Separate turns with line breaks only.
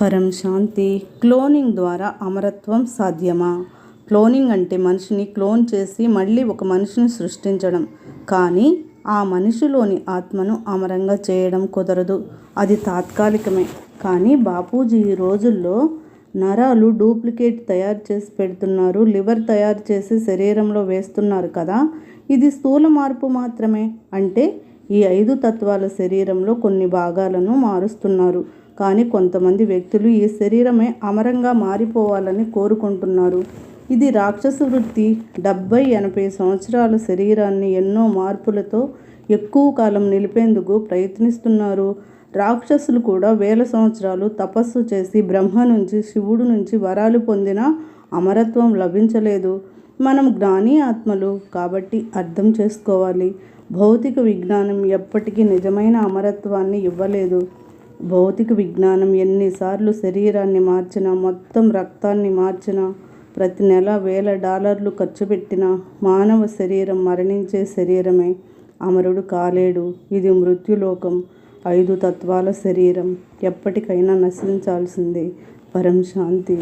పరం శాంతి. క్లోనింగ్ ద్వారా అమరత్వం సాధ్యమా? క్లోనింగ్ అంటే మనిషిని క్లోన్ చేసి మళ్ళీ ఒక మనిషిని సృష్టించడం. కానీ ఆ మనిషిలోని ఆత్మను అమరంగా చేయడం కుదరదు. అది తాత్కాలికమే. కానీ బాపూజీ ఈ రోజుల్లో నరాలు డూప్లికేట్ తయారు చేసి పెడుతున్నారు. లివర్ తయారు చేసి శరీరంలో వేస్తున్నారు కదా? ఇది స్థూల మార్పు మాత్రమే. అంటే ఈ ఐదు తత్వాల శరీరంలో కొన్ని భాగాలను మారుస్తున్నారు. కానీ కొంతమంది వ్యక్తులు ఈ శరీరమే అమరంగా మారిపోవాలని కోరుకుంటున్నారు. ఇది రాక్షస వృత్తి. డెబ్బై ఎనభై సంవత్సరాల శరీరాన్ని ఎన్నో మార్పులతో ఎక్కువ కాలం నిలిపేందుకు ప్రయత్నిస్తున్నారు. రాక్షసులు కూడా వేల సంవత్సరాలు తపస్సు చేసి బ్రహ్మ నుంచి శివుడు నుంచి వరాలు పొందిన అమరత్వం లభించలేదు. మనం జ్ఞాని ఆత్మలు కాబట్టి అర్థం చేసుకోవాలి. భౌతిక విజ్ఞానం ఎప్పటికీ నిజమైన అమరత్వాన్ని ఇవ్వలేదు. భౌతిక విజ్ఞానం ఎన్నిసార్లు శరీరాన్ని మార్చినా మొత్తం రక్తాన్ని మార్చినా ప్రతి నెల వేల డాలర్లు ఖర్చు పెట్టినా మానవ శరీరం మరణించే శరీరమే. అమరుడు కాలేడు. ఇది మృత్యులోకం. ఐదు తత్వాల శరీరం. ఎప్పటికైనా నశించాల్సిందే. పరం శాంతి.